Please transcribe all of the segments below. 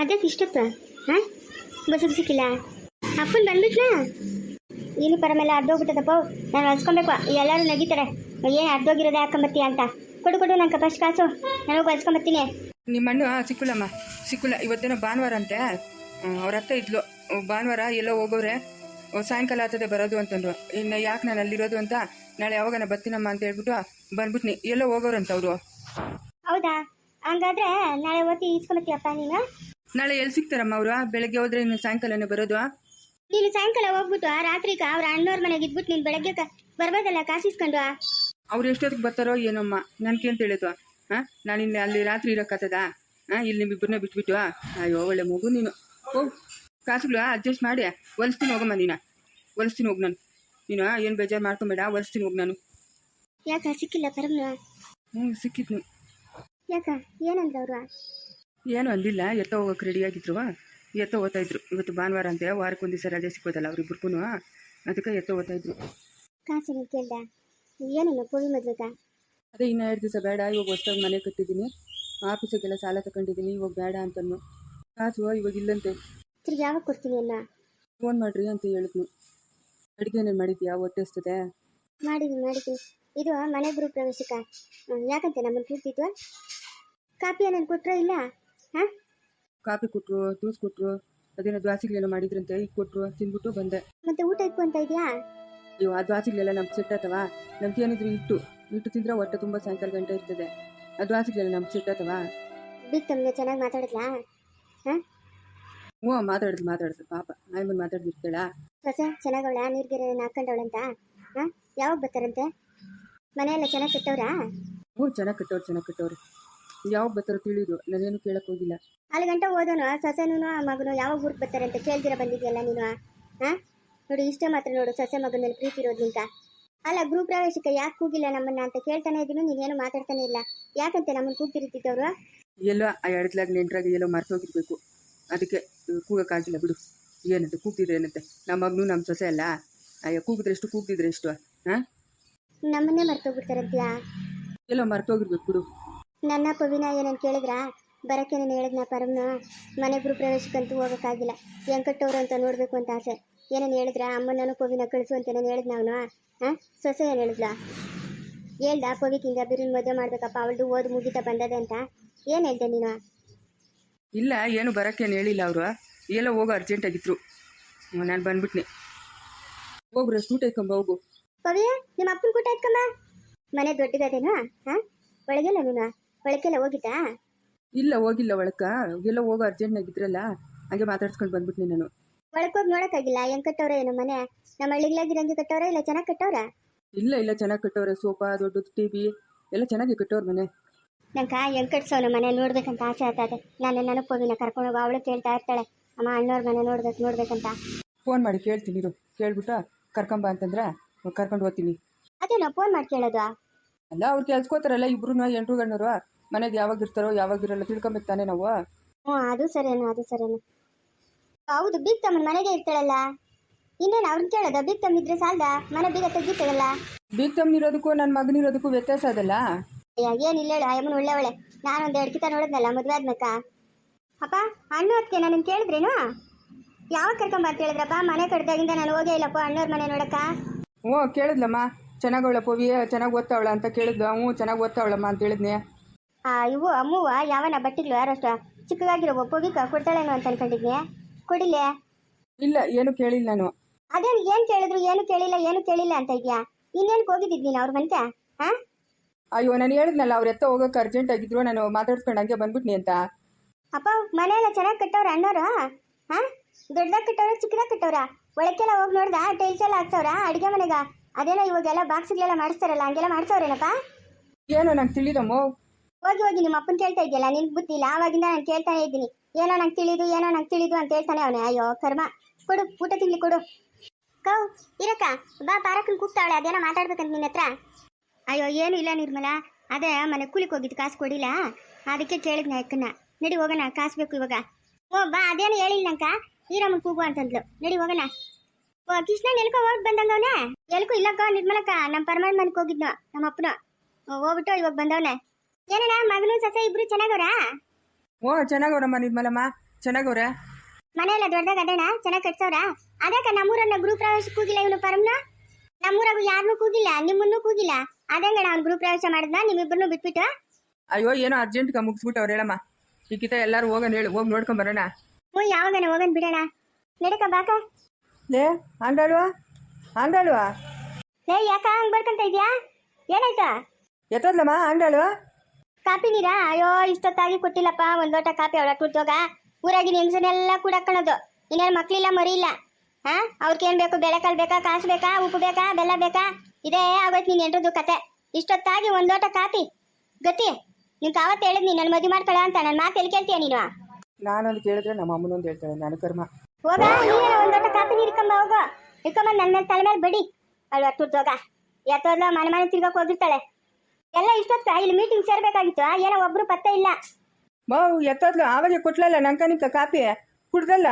ಅದೇ ಇಷ್ಟಪ್ಪ ಹಾಂ? ಬಸ್ಸಿಗೆ ಸಿಕ್ಕಿಲ್ಲ? ಅಪ್ಪನ್ ಬಂದ್ಬಿಟ್ನಾ? ಇಲ್ಲಿ ಪರಮೇಲೆ ಅರ್ಧೋಗ್ಬಿಟ್ಟದಪ್ಪ ನಾನು ಹೊಲ್ಸ್ಕೊಬೇಕು. ಎಲ್ಲರೂ ನಗಿತಾರೆ. ಏನು ಅರ್ಧೋಗಿರೋದೇ ಹಾಕೊಂಬತ್ತೀಯ ಅಂತ. ಕೊಡು ಕೊಡು ನಂಗೆ ಫಸ್ಟ್ ಕಾಸು. ನಾನು ಹೊಲ್ಸ್ಕೊಂಬತ್ತೀನಿ ನಿಮ್ಮ ಅಣ್ಣ ಸಿಕ್ಕುಲಮ್ಮ ಸಿಕ್ಕುಲ್ಲ. ಇವತ್ತೇನೋ ಭಾನುವಾರ ಅಂತೆ. ಅವ್ರ ಅತ್ತ ಇದ್ಲು. ಭಾನುವಾರ ಎಲ್ಲೋ ಹೋಗೋರೆ ಸಾಯಂಕಾಲ ಆಗ್ತದೆ ಬರೋದು ಅಂತಂದ್ರು. ಇನ್ನು ಯಾಕೆ ನಾನು ಅಲ್ಲಿರೋದು ಅಂತ ನಾಳೆ ಯಾವಾಗ ಬರ್ತೀನಮ್ಮ ಅಂತ ಹೇಳ್ಬಿಟ್ಟು ಬಂದ್ಬಿಟ್ನಿ. ಎಲ್ಲೋ ಹೋಗೋರಂತ ಅವರು. ಹೌದಾ? ಹಂಗಾದ್ರೆ ನಾಳೆ ಓದಿ ಇಸ್ಕೊಂಬತ್ತೀಯಪ್ಪ ನೀನು? ನಾಳೆ ಎಲ್ಲಿ ಸಿಗ್ತಾರಮ್ಮ ಅವರು? ಬೆಳಗ್ಗೆ ಹೋದ್ರೆ ಇನ್ನು ಸಾಯಂಕಾಲನೇ ಬರೋದು ನೀನು ಸಾಯಂಕಾಲ ಹೋಗ್ಬಿಟ್ಟು ಆ ರಾತ್ರಿ ಅವ್ರ ಅಣ್ಣವ್ರ ಮನೆಗೆ ಇದ್ಬಿಟ್ಟು ನೀನು ಬೆಳಗ್ಗೆ ಕ- ಬರ್ಬೋದಲ್ಲ ಕಾಸಿಸ್ಕೊಂಡು ಅವ್ರು ಎಷ್ಟೊತ್ತಿಗೆ ಬರ್ತಾರೋ ಏನಮ್ಮ? ನನ್ಗೆ ಅಂತ ಹೇಳಿದ್ವಾ ಹಾಂ ನಾನು ಇಲ್ಲಿ ಅಲ್ಲಿ ರಾತ್ರಿ ಇರೋಕ್ಕಾಗ್ತದ ಹಾಂ ಇಲ್ಲಿ ನಿಮ್ಮಿಬ್ಬರನ್ನ ಬಿಟ್ಬಿಟ್ಟು ಅಯ್ಯೋ ಒಳ್ಳೆ ಮಗು ನೀನು. ಓ ಕಾಸುಗಳು ಅಡ್ಜಸ್ಟ್ ಮಾಡಿ ಹೊಲಿಸ್ತೀನಿ ಹೋಗಮ್ಮ ನೀನು. ಹೊಲಿಸ್ತೀನಿ ಹೋಗಿ ನಾನು. ನೀನು ಏನು ಬೇಜಾರು ಮಾಡ್ಕೊಂಬೇಡ ಹೊಲಿಸ್ತೀನಿ ಹೋಗಿ ನಾನು. ಯಾಕ ಸಿಕ್ಕಿಲ್ಲ ಪರಮ್ನ? ಹ್ಞೂ ಸಿಕ್ಕಿದ್ನು. ಯಾಕ ಏನಂದ್ರೆ ಅವ್ರು ಏನು ಅಂದಿಲ್ಲ ಎತ್ತ ಹೋಗೋಕೆ ರೆಡಿಯಾಗಿದ್ರು ಎತ್ತ ಓದ್ತಾ ಇದ್ರು. ಇವತ್ತು ಭಾನುವಾರ ಅಂತೆ ವಾರಕ್ಕೆ ಒಂದು ದಿವಸ ರಜೆ ಸಿಕ್ಕೋದಲ್ಲ ಅವ್ರಿಬ್ರಿಗೂ ಅದಕ್ಕೆ ಎತ್ತ ಓದ್ತಾಯಿದ್ರು ಕಾಸು ನೀನು ಕೇಳ್ದ? ಏನೇನು ಪುವಿ ಮದ್ವೆಗ? ಅದೇ ಇನ್ನೂ ಎರಡು ದಿವಸ ಬೇಡ ಇವಾಗ ಹೊಸ್ದಾಗಿ ಮನೆ ಕಟ್ಟಿದ್ದೀನಿ. ಆಫೀಸಿಗೆಲ್ಲ ಸಾಲ ತಗೊಂಡಿದ್ದೀನಿ ಇವಾಗ ಬೇಡ ಅಂತನು ಕಾಸು ಇವಾಗ ಇಲ್ಲಂತೆ. ತಿರ್ಗಿ ಯಾವಾಗ ಕೊಡ್ತೀನಿ ಅಲ್ಲ ಫೋನ್ ಮಾಡ್ರಿ ಅಂತ ಹೇಳಿದ್ನು. ಅಡುಗೆನೇ ಮಾಡಿದ್ಯಾ? ಹೊಟ್ಟೆ ಎಸ್ತದೆ ಮಾಡಿದ್ದೀನಿ ಮಾಡಿದ್ದೀನಿ ಇದು ಮನೆ ಗ್ರೂಪ್ ಪ್ರವೇಶಕ್ಕ. ಹ್ಮ್, ಯಾಕಂತೆ ನಮ್ಮನ್ನು ಕೂಗ್ತಿದ್ವ ಕಾಪಿ ಏನೇನು ಕೊಟ್ರ ಇಲ್ಲ? ಹಾಂ ಕಾಫಿ ಕೊಟ್ಟರು ಜ್ಯೂಸ್ ಕೊಟ್ರು ಅದೇನೋ ದ್ವಾಸಿಗಳೇನೋ ಮಾಡಿದ್ರಂತೆ ಈಗ ಕೊಟ್ರು ತಿಂದ್ಬಿಟ್ಟು ಬಂದೆ. ಮತ್ತೆ ಊಟ ಇಕ್ಕು ಅಂತ ಇದೆಯಾ? ಅಯ್ಯೋ ಆ ದ್ವಾಸಿಗಳೆಲ್ಲ ನಮ್ಗೆ ಸೆಟ್ ಆತವ? ನಮ್ಗೆ ಏನಿದ್ರು ಇಟ್ಟು ಇಟ್ಟು ತಿಂದ್ರೆ ಹೊಟ್ಟೆ ತುಂಬ ಸಾಯಂಕಾಲ ಗಂಟೆ ಇರ್ತದೆ. ಆ ದ್ವಾಸಿಗಳೆಲ್ಲ ನಮ್ಗೆ ಸೆಟ್ ಆತವ? ಬಿಗ್ ತಮ್ಗೆ ಚೆನ್ನಾಗಿ ಮಾತಾಡಿದ್ಲಾ? ಹಾಂ? ಹ್ಞೂ ಮಾತಾಡಿದ್ಲು ಮಾತಾಡಿದ್ಲು ಪಾಪ. ಆಯ್ಮನ್ ಮಾತಾಡ್ದಿರ್ತಾಳ ಹೊಸ ಚೆನ್ನಾಗವಳ? ನೀರ್ಗೆರೆ ಹಾಕೊಂಡವಳಂತ ಹಾಂ? ಯಾವಾಗ ಬರ್ತಾರಂತೆ? ಮನೆಯೆಲ್ಲ ಚೆನ್ನಾಗಿ ಕೆಟ್ಟವ್ರಾ? ಹ್ಞೂ ಚೆನ್ನಾಗಿ ಕಟ್ಟವ್ರು ಚೆನ್ನಾಗಿ ಕಟ್ಟವ್ರು. ಯಾವಾಗ ಬರ್ತಾರೋ ತಿಳಿದು? ನಾನೇನು ಕೇಳಕ್ ಹೋಗಿಲ್ಲ. ಅಲ್ಲಿ ಗಂಟೆ ಓದೋನು ಸೊಸೆನೂ ಮಗನು ಯಾವ ಊರಿಗೆ ಬರ್ತಾರೆ ಅಂತ ಕೇಳ್ದಿರ ಬಂದಿದ್ಯಲ್ಲ ನೀನು ಹಾ ನೋಡಿ ಇಷ್ಟೇ ಮಾತ್ರ ನೋಡು ಸೊಸೆ ಮಗನ ಮೇಲೆ ಪ್ರೀತಿ ಇರೋದ್ರಿಂದ ಅಲ್ಲ ಗೃಹ ಪ್ರವೇಶಕ್ಕೆ ಯಾಕೆ ಕೂಗಿಲ್ಲ ನಮ್ಮನ್ನ ಅಂತ ಕೇಳ್ತಾನೆ ಇದೀನಿ ನೀನೇನು ಮಾತಾಡ್ತಾನೆ ಇಲ್ಲ. ಯಾಕಂತೆ ನಮ್ಮನ್ನು ಕೂಗ್ತಿರ್ತಿದ್ದವ್ರು? ಎಲ್ಲೋ ಆ ಎಡತ್ಲಾಗ ನೆಂಟ್ರಾಗ ಎಲ್ಲೋ ಮರ್ತೋಗಿರ್ಬೇಕು ಅದಕ್ಕೆ ಕೂಗಕ್ಕಾಗಿಲ್ಲ ಬಿಡು. ಏನಂತೆ ಕೂಗ್ತಿದ್ರೆ ಏನಂತೆ? ನಮ್ಮ ಮಗನು ನಮ್ಮ ಸೊಸೆ ಅಲ್ಲ. ಅಯ್ಯೋ ಕೂಗಿದ್ರೆ ಎಷ್ಟು ಕೂಗ್ತಿದ್ರೆ ಎಷ್ಟು ಹಾಂ ನಮ್ಮನ್ನೇ ಮರ್ತೋಗ್ಬಿಡ್ತಾರಂತ್ಯಾ ಎಲ್ಲೋ ಮರ್ತೋಗಿರ್ಬೇಕು ಬಿಡು. ನನ್ನ ಪವಿನ ಏನಂತ ಕೇಳಿದ್ರಾ? ಬರಕ್ಕೆ ನಾನು ಹೇಳಿದ್ನ ಪರಮ್ನ? ಮನೆ ಗೃಹ ಪ್ರವೇಶಕ್ಕಂತೂ ಹೋಗೋಕ್ಕಾಗಿಲ್ಲ. ವೆಂಕಟವ್ರು ಅಂತ ನೋಡಬೇಕು ಅಂತ ಆಸೆ. ಏನೇನು ಹೇಳಿದ್ರ? ಅಮ್ಮನೂ ಪವಿನ ಕಳಿಸು ಅಂತ ನಾನು ಹೇಳಿದ್ನ ಅವನು? ಹಾಂ ಸೊಸೆ ಏನು ಹೇಳಿದ್ಲ? ಹೇಳ್ದ? ಪವಿಕ್ ಹಿಂಗೆ ಬಿರಿನ್ ಮದುವೆ ಮಾಡ್ಬೇಕಪ್ಪ ಅವಳದು ಓದು ಮುಗಿತ ಬಂದದೆ ಅಂತ. ಏನು ಹೇಳ್ದೆ ನೀನು? ಇಲ್ಲ ಏನು ಬರೋಕ್ಕೇನು ಹೇಳಿಲ್ಲ ಅವರು. ಎಲ್ಲ ಹೋಗೋ ಅರ್ಜೆಂಟಾಗಿದ್ರು ನಾನು ಬಂದ್ಬಿಟ್ನಿ. ಹೋಗ್ರ ಸೂಟ್ ಐತ್ಕೊಂಬ ಹೋಗು. ಪವಿಯ ನಿಮ್ಮ ಅಪ್ಪನ ಕೂಟ ಐತ್ಕೊಂಬ ಮನೆ ದೊಡ್ಡದೇನೋ ಹಾಂ ಒಳಗೆಲ್ಲ ನೀನು? ಒಳಗೆಲ್ಲ ಹೋಗಿದ್ದಾ ಇಲ್ಲ ಹೋಗಿಲ್ಲ ಒಳಕ. ಎಲ್ಲ ಹೋಗೋ ಅರ್ಜೆಂಟ್ನಾಗಿದ್ರಲ್ಲ ಹಂಗೆ ಮಾತಾಡ್ಸ್ಕೊಂಡು ಬಂದ್ಬಿಟ್ನಿ ನಾನು. ಒಳಕೋಗಿ ನೋಡಕ್ಕಾಗಿಲ್ಲ? ಹೆಂಗ್ ಕಟ್ಟವ್ರೆ ಏನು ಮನೆ. ನಮ್ಮ ಹಳ್ಳಿಗಳಾಗಿರಂಗೆ ಕಟ್ಟವ್ರ ಇಲ್ಲ ಚೆನ್ನಾಗಿ ಕಟ್ಟವ್ರ? ಇಲ್ಲ ಇಲ್ಲ ಚೆನ್ನಾಗಿ ಕಟ್ಟವ್ರೆ. ಸೋಫಾ ದೊಡ್ಡದು ಟಿವಿ ಎಲ್ಲ ಚೆನ್ನಾಗಿ ಕಟ್ಟವ್ರ ಮನೆ. ನಂಗೆ ಹೆಂಗ್ ಮನೆ ನೋಡ್ಬೇಕಂತ ಆಸೆ ಆಗ್ತದೆ ನಾನು ನನ್ನ ಪೋವಿನ ಕರ್ಕೊಂಡು ಹೋಗಿ ಅವಳು ಕೇಳ್ತಾ ಇರ್ತಾಳೆ. ಅಮ್ಮ ಅಣ್ಣವ್ರ ಮನೆ ನೋಡ್ಬೇಕು ನೋಡ್ಬೇಕಂತ. ಫೋನ್ ಮಾಡಿ ಕೇಳ್ತೀನಿ ಇರು. ಕೇಳ್ಬಿಟ್ಟು ಕರ್ಕೊಂಬ ಅಂತಂದ್ರೆ ಕರ್ಕೊಂಡು ಹೋಗ್ತೀನಿ. ಅದೇನೋ ಫೋನ್ ಮಾಡಿ ಕೇಳೋದು ಅಲ್ಲ ಅವ್ರು ಕೆಲ್ಸ್ಕೋತಾರಲ್ಲ ಇಬ್ರು ಎಂಟು ಗಣ್ಣರು ಮನೆಗೆ ಯಾವಾಗ ಇರ್ತಾರೋ ಯಾವಾಗ ಇರಲ್ಲ ತಿಳ್ಕೊಬೇಕು ತಾನೇ ನಾವು. ಹ್ಞೂ ಅದು ಸರಿನೋ ಅದು ಸರಿನೋ. ಹೌದು ಬೀಗ್ ತಮ್ಮನ ಮನೆಗೆ ಇರ್ತಾಳಲ್ಲ. ಇನ್ನೇನು ಅವ್ರನ್ನ ಕೇಳೋದ? ಬೀಗ್ ತಮ್ಮ ಇದ್ರೆ ಸಾಲ್ದ? ಮನೆ ಬೀಗ ತೆಗಿತಾಗಲ್ಲ ಬೀಗ್ ತಮ್ಮನಿರೋದಕ್ಕೂ ನನ್ನ ಮಗನಿರೋದಕ್ಕೂ ವ್ಯತ್ಯಾಸ ಅದಲ್ಲ. ಅಯ್ಯ ಏನಿಲ್ಲ ಹೇಳು ಅಯ್ಯಮ್ಮನ ಒಳ್ಳೆವಳೆ ನಾನು ಒಂದು ಎರಡು ಕಿತ ನೋಡಿದ್ನಲ್ಲ ಮದುವೆ ಆದ್ಮೇಕ. ಅಪ್ಪ ಅಣ್ಣ ಅದಕ್ಕೆ ನಾನು ಕೇಳಿದ್ರೇನು? ಯಾವಾಗ ಕರ್ಕೊಂಬ ಅಂತ ಹೇಳಿದ್ರಪ್ಪ ಮನೆ ಕಡ್ದಾಗಿಂದ ನಾನು ಹೋಗೇ ಇಲ್ಲಪ್ಪ ಅಣ್ಣವ್ರ ಮನೆ ನೋಡಕ್ಕ? ಓ ಕೇಳಿದ್ಲಮ್ಮ. ಚೆನ್ನಾಗವಳ ಪವಿ ಚೆನ್ನಾಗಿ ಓದ್ತಾವಳ ಅಂತ ಕೇಳಿದ್ದು ಹ್ಞೂ ಚೆನ್ನಾಗಿ ಓದ್ತಾವಳಮ್ಮ ಅಂತ ಹೇಳಿದ್ನೆ. ಆ ಇವು ಅಮ್ಮುವ ಯಾವನ ಬಟ್ಟೆಗಳು ಯಾರಷ್ಟು? ಚಿಕ್ಕದಾಗಿರೋ ಒಪ್ಪೋಗಿ ಕೊಡ್ತಾಳೇನೋ ಅಂತ ಅನ್ಕೊಂಡಿದ್ನಿ. ಕೊಡಿಲೆ ಇಲ್ಲ ಏನು ಕೇಳಿಲ್ಲ ನಾನು. ಅದೇನು ಏನು ಕೇಳಿದ್ರು ಏನು ಕೇಳಿಲ್ಲ ಏನು ಕೇಳಿಲ್ಲ ಅಂತ ಇದೆಯಾ? ಇನ್ನೇನು ಹೋಗಿದ್ದಿದ್ ನೀನು ಅವ್ರ ಮನೆಗೆ? ಹಾ? ಅಯ್ಯೋ ನಾನು ಹೇಳಿದ್ನಲ್ಲ ಅವ್ರ ಎತ್ತ ಹೋಗೋಕೆ ಅರ್ಜೆಂಟ್ ಆಗಿದ್ರು ನಾನು ಮಾತಾಡ್ಸ್ಕೊಂಡು ಹಂಗೆ ಬಂದ್ಬಿಟ್ನಿ ಅಂತ. ಅಪ್ಪ ಮನೆಯೆಲ್ಲ ಚೆನ್ನಾಗಿ ಕಟ್ಟವ್ರ ಅಣ್ಣವ್ರು ಹಾ? ದೊಡ್ಡದಾಗ ಕಟ್ಟವ್ರ ಚಿಕ್ಕದಾಗ ಕಟ್ಟವ್ರ? ಒಳಕ್ಕೆಲ್ಲ ಹೋಗಿ ನೋಡ್ದ? ಟೈಲ್ಸ್ ಎಲ್ಲ ಹಾಕ್ಸವ್ರ ಅಡುಗೆ ಮನೆಗ? ಅದೇನೋ ಇವಾಗೆಲ್ಲ ಬಾಕ್ಸ್ಗಳೆಲ್ಲ ಮಾಡಿಸ್ತಾರಲ್ಲ ಹಂಗೆಲ್ಲ ಮಾಡಿಸೋರೇನಪ್ಪ? ಏನೋ ನಂಗೆ ತಿಳಿದಮ್ಮ ಹೋಗಿ ಹೋಗಿ ನಿಮ್ಮ ಅಪ್ಪನ ಕೇಳ್ತಾ ಇದೆಯಲ್ಲ ನಿನ್ಗೆ ಬುದ್ಧಿ ಇಲ್ಲ? ಆವಾಗಿಂದ ನಾನು ಕೇಳ್ತಾನೆ ಇದ್ದೀನಿ. ಏನೋ ನಂಗೆ ತಿಳಿದು ಏನೋ ನಂಗೆ ತಿಳಿದು ಅಂತ ಹೇಳ್ತಾನೆ ಅವನೇ. ಅಯ್ಯೋ ಕರ್ಮ. ಕೊಡು ಊಟ ತಿನ್ಲಿ ಕೊಡು. ಕೌ ಇರಕ್ಕ ಬಾ ಪಾರಕ್ಕನ್ ಕೂಗ್ತಾವಳೆ ಅದೇನೋ ಮಾತಾಡ್ಬೇಕಂತ ನಿನ್ನ ಹತ್ರ. ಅಯ್ಯೋ ಏನು ಇಲ್ಲ ನಿರ್ಮಲ. ಅದೇ ಮನೆ ಕೂಲಿಕ್ ಹೋಗಿದ್ದು ಕಾಸು ಕೊಡಿಲ್ಲ. ಅದಕ್ಕೆ ಕೇಳಿದ್ನ ಅಕ್ಕನ ನಡಿ ಹೋಗೋಣ ಕಾಸು ಬೇಕು ಇವಾಗ. ಓ ಬಾ ಅದೇನು ಹೇಳಿಲ್ಲ ನಂಕ. ಈರಮ್ಮನ ಕೂಗು ಅಂತಂದ್ಲು. ನಡಿ ಹೋಗೋಣ. ಕೃಷ್ಣ ಎಲ್ಕೋ ಹೋಗಿ ಬಂದಂಗವನೆ? ಎಲ್ಕೋ ಇಲ್ಲಕ್ಕ ನಿರ್ಮಲಕ್ಕ ನಮ್ಮ ಪರಮಾನ್ ಮನೆಗೆ ಹೋಗಿದ್ನ ನಮ್ಮ ಅಪ್ಪನ. ಹೋಗ್ಬಿಟ್ಟು ಇವಾಗ ಬಂದವನೆ. ಏನಣ್ಣ ಮಗನು ಸಸ ಇಬ್ರು ಚೆನ್ನಾಗವ್ರ? ಓ ಚೆನ್ನಾಗವ್ರಮ್ಮ ನಿರ್ಮಲಮ್ಮ. ಚೆನ್ನಾಗವ್ರೆ? ಮನೆಯಲ್ಲ ದೊಡ್ಡದಾಗ ಅದಣ್ಣ? ಚೆನ್ನಾಗಿ ಕಟ್ಸವ್ರ? ಅದಕ್ಕ ನಮ್ಮೂರನ್ನ ಗ್ರೂಪ್ ಪ್ರವೇಶ ಕೂಗಿಲ್ಲ ಇವನು ಪರಮ್ನ? ನಮ್ಮೂರಾಗ ಯಾರನ್ನೂ ಕೂಗಿಲ್ಲ ನಿಮ್ಮನ್ನು ಕೂಗಿಲ್ಲ. ಅದಂಗಣ ಅವ್ನು ಗ್ರೂಪ್ ಪ್ರವೇಶ ಮಾಡಿದ್ನ ನಿಮ್ಮಿಬ್ಬರನ್ನು ಬಿಟ್ಬಿಟ್ಟು ಅಯ್ಯೋ ಏನೋ ಅರ್ಜೆಂಟ್ ಮುಗಿಸ್ಬಿಟ್ಟು ಅವ್ರ ಹೇಳಮ್ಮ. ಈಗಿತ ಎಲ್ಲರೂ ಹೋಗೋಣ ಹೇಳಿ ಹೋಗಿ ನೋಡ್ಕೊಂಡ್ ಬರೋಣ. ಹ್ಞೂ ಯಾವಾಗನ ಹೋಗನ್ ಬಿಡೋಣ. ನಡಕ ಬಾಕ. ಲೇ ಆಂಡಾಳುವ ಆಂಡಾಳುವ ಲೇ ಯಾಕ ಹಂಗ್ ಬರ್ಕಂತ ಇದ್ಯಾ? ಏನಾಯ್ತಾ? ಎತ್ತದ್ಲಮ್ಮ ಕಾಪಿ ನೀರಾ? ಅಯ್ಯೋ ಇಷ್ಟೊತ್ತಾಗಿ ಕೊಟ್ಟಿಲ್ಲಪ್ಪ ಒಂದ್ ಲೋಟ ಕಾಪಿ ಅವಳ ಕುಡ್ದೋಗ ಊರಾಗಿನ ಹೆಂಗಸನ್ನೆಲ್ಲ ಕೂಡಾಕೊಳ್ಳೋದು ಇನ್ನೇನು ಮಕ್ಳಿಲ್ಲ ಮರಿ ಇಲ್ಲ ಹಾ? ಅವ್ರಿಗೇನ್ ಬೇಕು? ಬೆಳೆ ಕಾಳು ಬೇಕಾ? ಕಾಸು ಬೇಕಾ? ಉಪ್ಪು ಬೇಕಾ? ಬೆಲ್ಲ ಬೇಕಾ? ಇದೇ ಆಗೋಯ್ತು ನೀನು ಎಂಟ್ರದ್ದು ಕತೆ. ಇಷ್ಟೊತ್ತಾಗಿ ಒಂದ್ ಲೋಟ ಕಾಪಿ ಗತಿ ನಿನ್ ಕಾವತ್ತು ಹೇಳಿದ್ ನೀನ್ ನನ್ನ ಮದುವೆ ಮಾಡ್ಕೊಳ ಅಂತ. ನನ್ನ ಮಾತು ಎಲ್ಲಿ ಕೇಳ್ತೀಯ ನೀನು? ನಾನೊಂದು ಕೇಳಿದ್ರೆ ನಮ್ಮ ಅಮ್ಮನೊಂದು ಹೇಳ್ತಾಳೆ ನಾನು ಕರ್ಮ. ಹೋಗ ನೀನೇನ ಒಂದ್ ಲೋಟ ಕಾಪಿ ನೀಡ್ಕೊಂಬ ಹೋಗ. ಇಕ್ಕಂಬ ನನ್ನ ಮೇಲೆ ತಲೆ ಮೇಲೆ ಬಡಿ. ಅಲ್ವಾ ಹೋಗ. ಎತ್ತೋದ್ಲ ಮನೆ ಮನೆ ತಿರ್ಗಕ್ ಹೋಗಿರ್ತಾಳೆ ಎಲ್ಲ ಇಷ್ಟೊತ್ತ? ಇಲ್ಲಿ ಮೀಟಿಂಗ್ ಸೇರ್ಬೇಕಾಗಿತ್ತು ಏನೋ ಒಬ್ರು ಪತ್ತೆ ಇಲ್ಲ. ಬಾವು ಎತ್ತೋದ್ಲು? ಆವಾಗ ಕೊಟ್ಲಲ್ಲ ನಂಕ ನಿಂಕ ಕಾಪಿ ಕುಡ್ದಲ್ಲ?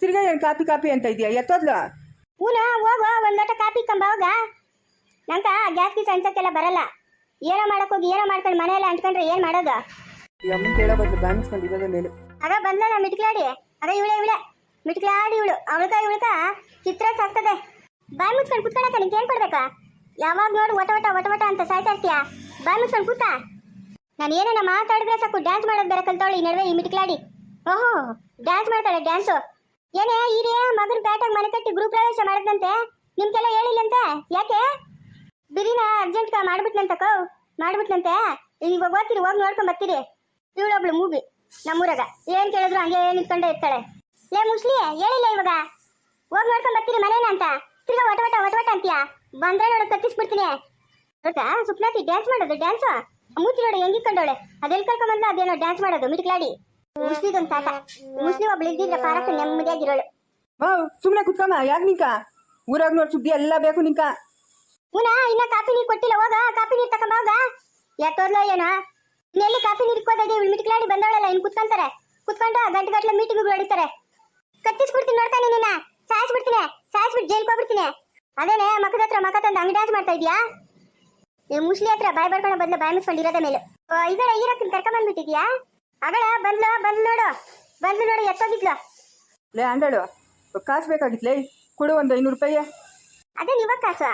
ತಿರ್ಗ ಏನು ಕಾಪಿ ಕಾಪಿ ಅಂತ ಇದೆಯಾ ಎತ್ತೋದ್ಲು? ಊನ ಹೋಗ ಒಂದ್ ಲೋಟ ಕಾಪಿ ಕಂಬ ಹೋಗ. ನಂಕ ಗ್ಯಾಸ್ ಗೀಸ್ ಅಂಟಕ್ಕೆಲ್ಲ ಬರಲ್ಲ. ಏನೋ ಮಾಡಕ್ ಹೋಗಿ ಏನೋ ಮಾಡ್ಕೊಂಡು ಮನೆಯಲ್ಲ ಅಂಟ್ಕೊಂಡ್ರೆ ಏನ್ ಮಾಡೋದು? ಅದ ಅಮ್ಮನ ಕೇಳೋ ಬದಲು ಬಾನಿಸ್ಕೊಂಡು ಇರೋದೇ ಮೇಲು. ಆಗ ಬಂದ್ಲ ಮಿಟ್ಕ್ಲಾಡಿ ಆಗ ಇವಳೆ ಇವಳೆ. ಮಿಟ್ಕ್ಲಾಡಿ ಇವಳು. ಅವಳಕ ಇವಳಕ ಚಿತ್ರ ಸಾಕ್ತದೆ. ಬಾಯಿ ಮುಚ್ಕೊಂಡು ಕುತ್ಕೊಳಕ ನಿಂಗೆ ಏನ್ ಕೊಡ್ಬೇಕಾ? ಯಾವಾಗ ನೋಡು ಒಟ ಒಟ ಒಟ ಒಟ ಅಂತ ಸಾಯ್ತಾ ಇರ್ತೀಯ? ಬಾಯಿ ಮುಚ್ಕೊಂಡು ಕೂತ? ನಾನು ಏನೇನ ಮಾತಾಡಿದ್ರೆ ಸಾಕು ಡ್ಯಾನ್ಸ್ ಮಾಡೋದು ಬೇರೆ ಕಲ್ತವಳು ಈ ನಡುವೆ ಈ ಮಿಟ್ಕ್ಲಾಡಿ. ಓಹೋ ಡ್ಯಾನ್ಸ್ ಮಾಡ್ತಾಳೆ ಡ್ಯಾನ್ಸು ಏನೇ ಈರೇ ಮಗನ ಪ್ಯಾಟಾಗ ಮನೆ ಕಟ್ಟಿ ಗ್ರೂಪ್ ಪ್ರವೇಶ ಮಾಡದಂತೆ ನಿಮ್ಗೆಲ್ಲ ಹೇಳಿಲ್ಲಂತೆ? ಯಾಕೆ? ಬಿರಿನ ಅರ್ಜೆಂಟ್ ಮಾಡ್ಬಿಟ್ನಂತಕೋ ಮಾಡ್ಬಿಟ್ನಂತೆ ಇವಾಗ ಓದ್ತೀರಿ ಹೋಗಿ ನೋಡ್ಕೊಂಡ್ ಬರ್ತೀರಿ. ಇವಳೊಬ್ಳು ಮೂಗಿ. ನಮ್ಮೂರಾಗ. ಏನ್ ಕೇಳಿದ್ರು ಹಂಗೆ ನಿಂತ್ಕೊಂಡೇ ಇರ್ತಾಳೆ. ಲೇ ಮುಸ್ಲಿ ಹೇಳಿಲ್ಲ ಇವಾಗ. ಹೋಗಿ ನೋಡ್ಕೊಂಡ್ ಬರ್ತೀರಿ ಮನೇನ ಅಂತ. ತಿರ್ಗಾ ಒಟ ಒಟ ಒಟ ಒಟ ಅಂತೀಯ? ಬಂದ್ರೆ ನೋಡು ಕತ್ತಿಸ್ಬಿಡ್ತೀನಿ. ಗೊತ್ತಾ ಸುಪ್ನಾತಿ ಡ್ಯಾನ್ಸ್ ಮಾಡೋದು ಡ್ಯಾನ್ಸ್ ಮೂತಿ ನೋಡು ಹೆಂಗಿಕೊಂಡವಳೆ ಅದೆಲ್ಲಿ ಕರ್ಕೊಂಬಂದ ಅದೇನೋ ಡ್ಯಾನ್ಸ್ ಮಾಡೋದು ಮಿಟ್ಲಾಡಿ ಮುಸ್ಲಿದೊಂದು ತಾತ. ಮುಸ್ಲಿ ಒಬ್ಳು ಇದ್ದಿದ್ರೆ ಪಾರಕ್ಕೆ ನೆಮ್ಮದಿಯಾಗಿರೋಳು. ಓ ಸುಮ್ಮನೆ ಕುತ್ಕಮ್ಮ ಯಾಕೆ ನಿಂಕ? ಊರಾಗ ನೋಡ್ ಸುದ್ದಿ ಎಲ್ಲ ಬೇಕು ನಿಂಕ. ಇನ್ನ ಕಾಫಿ ನೀರು ಕೊಟ್ಟಿಲ್ಲ ಹೋಗ ಕಾಫಿ ನೀರು ತಕೊಂಬ ಹೋಗ. ಯಾಕೋದ್ಲೋ ಏನೋ? ಇನ್ನೆಲ್ಲಿ ಕಾಫಿ ನೀರು ಇಕ್ಕೋದಾಗೆ ಇವಳು ಮಿಟ್ಕ್ಲಾಡಿ ಬಂದವಳಲ್ಲ ಇನ್ನು ಕುತ್ಕೊಂತಾರೆ. ಕುತ್ಕೊಂಡು ಗಂಟೆ ಗಂಟ್ಲೆ ಮೀಟಿಂಗ್ ಹೊಡಿತಾರೆ. ಕತ್ತಿಸ್ಬಿಡ್ತೀನಿ ನೋಡ್ತಾನೆ ನಿನ್ನ ಸಾಯಿಸ್ಬಿಡ್ತೀನಿ. ಸಾಯಿಸ್ಬಿಟ್ಟು ಜೈಲ್ ಹೋಗ್ಬಿಡ್ತೀನಿ. ಅದೇನೆ ಮಕ್ಕದ ಹತ್ರ ಮಕ್ಕ ತಂದು ಅಂಗಡಿ ಮಾಡ್ತಾ ಇದೀಯಾ? ಈ ಮುಸ್ಲಿ ಹತ್ರ ಬಾಯ್ ಬರ್ಕೊಂಡು ಬದಲು ಬಾಯ್ ಮುಚ್ಕೊಂಡು ಇರೋದ ಮೇಲೆ. ಇದಳ ಕರ್ಕೊಂಡ್ ಕರ್ಕೊಂಬಂದ್ಬಿಟ್ಟಿದ್ಯಾ? ಅಗಳ ಬಂದ್ಲು ಬಂದ್ ನೋಡು. ಬಂದ್ ನೋಡು ಎತ್ತೋಗಿದ್ಲು. ಲೇ ಅಂಡಳು ಕಾಸು ಬೇಕಾಗಿತ್ಲೇ? ಕೊಡು ಒಂದು ಐನೂರು ರೂಪಾಯಿ. ಅದೇ ನೀವಾಗ ಕಾಸು.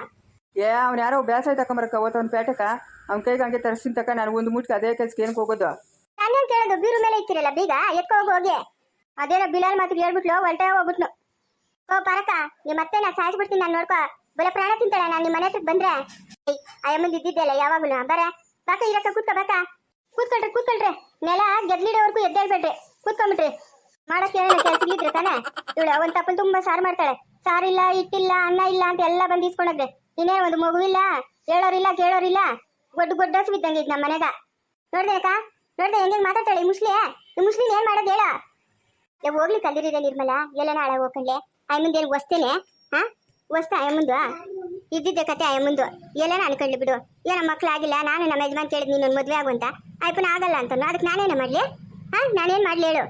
ಏ, ಅವ್ನು ಯಾರೋ ಬೇಸಾಯ ತಕೊಂಬರಕ್ಕ ಅವ್ನ ಪೇಟಕ. ಅವ್ನ ಕೈಗೆ ಹಂಗೆ ತರಿಸ್ತೀನಿ ತಕ ನಾನು ಒಂದು ಮುಟ್ಕ ಅದೇ ಕೆಲ್ಸಕ್ಕೆ ಏನಕ್ಕೆ ಹೋಗೋದು? ನಾನೇನ್ ಕೇಳೋದು? ಬೀರು ಮೇಲೆ ಇತ್ತಿರಲ್ಲ ಬೀಗ? ಎತ್ಕೊ ಹೋಗಿ ಹೋಗಿ. ಅದೇನೋ ಬಿಲಾಲ್ ಮಾತಿಗೆ ಹೇಳ್ಬಿಟ್ಲು, ಹೊಲ್ಟೆ ಹೋಗ್ಬಿಟ್ನು ಓ ಪರಕ ನಿಮ್ಮ ಮತ್ತೆ ನಾ ಸಾಯಿಸ್ಬಿಡ್ತೀನಿ, ನಾನು ನೋಡ್ಕೋ. ಬಲ ಪ್ರಾಣ ತಿಂತಾಳೆ, ನಾನು ನಿಮ್ಮ ಮನೆ ಹತ್ರಕ್ಕೆ ಬಂದ್ರೆ. ಅಯ್ಯಮ್ಮಂದು ಇದ್ದಿದ್ದೆಲ್ಲ ಯಾವಾಗಲೂ. ಬರ, ಬಾಕ ಇರಕ್ಕ, ಕೂತ್ಕ, ಬಾಕ. ಕೂತ್ಕೊಳ್ರಿ ಕೂತ್ಕೊಳ್ರಿ. ನೆಲ ಗೆದ್ಲಿಡೋವರೆಗೂ ಎದ್ದೇಳ್ಬೇಡ್ರಿ. ಕೂತ್ಕೊಂಬಿಟ್ರಿ. ಮಾಡಕ್ಕೆ ಏನೋ ತಾನೆ. ಇವಳು ಒಂದು ತುಂಬಾ ಸಾರು ಮಾಡ್ತಾಳೆ. ಸಾರಿಲ್ಲ, ಇಟ್ಟಿಲ್ಲ, ಅನ್ನ ಇಲ್ಲ ಅಂತ ಎಲ್ಲ ಬಂದು ಇಸ್ಕೊಂಡೋಗ್ರೆ ಇನ್ನೇ ಒಂದು ಮಗುವಿಲ್ಲ, ಹೇಳೋರಿಲ್ಲ, ಕೇಳೋರಿಲ್ಲ. ಗೊಡ್ಡ ಗೊಡ್ಡೋಸ್ ಬಿದ್ದಂಗೆ ಇದ್ ನಮ್ಮ ಮನೆಗ. ನೋಡ್ದೆ ಅಕ್ಕ, ನೋಡ್ದೆ ಹೆಂಗೆ ಮಾತಾಡ್ತಾಳೆ ಮುಸ್ಲಿ ಈ ಮುಸ್ಲಿಂ ಏನ್ ಮಾಡೋದು ಹೇಳ. ಏ, ಹೋಗ್ಲಿ ಕಲ್ದಿರಿದೆ ನಿರ್ಮಲ, ಎಲ್ಲನ ಹಾಳ ಐ ಅಯ್ಯಮ್ಮಂದು ಎಲ್ಲಿ ವಸ್ತೇನೆ ಹಾ ವಸ್ತ ಮುಂದು ಇದ್ದಿದ್ದೆ ಕತೆ ಅಯ್ಯಮ್ಮಂದು ಎಲ್ಲನ ಅನ್ಕೊಂಡ್ಲಿ ಬಿಡು. ಏನ ಮಕ್ಳು ಆಗಿಲ್ಲ ನಾನು ನಮ್ಮ ಯಜಮಾನ್ ಕೇಳಿದ್ ನೀನು ಮದ್ವೆ ಆಗು ಅಂತ. ಅಯ್ಯಪ್ಪನ ಆಗಲ್ಲ ಅಂತ ಅದಕ್ಕೆ ನಾನೇನ ಮಾಡ್ಲಿ? ಹಾ, ನಾನೇನ್ ಮಾಡ್ಲಿ ಹೇಳು.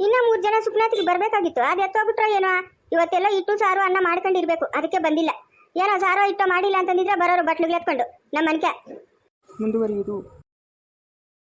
ಇನ್ನ ಮೂರ್ ಜನ ಸುಪ್ನಾತಿಗೆ ಬರ್ಬೇಕಾಗಿತ್ತು. ಅದು ಎತ್ತೋಗ್ಬಿಟ್ರ ಏನೋ? ಇವತ್ತೆಲ್ಲ ಇಟ್ಟು ಸಾರು ಅನ್ನ ಮಾಡ್ಕೊಂಡಿರ್ಬೇಕು. ಅದಕ್ಕೆ ಬಂದಿಲ್ಲ. ಏನೋ ಸಾರೋ ಇಟ್ಟೋ ಮಾಡಿಲ್ಲ ಅಂತಂದಿದ್ರೆ ಬರೋರು ಬಟ್ಲಿಗೆ ಎತ್ಕೊಂಡು. ನಮ್ಮ ಮನ್ಕೆ ಮುಂದುವರಿಯುವುದು.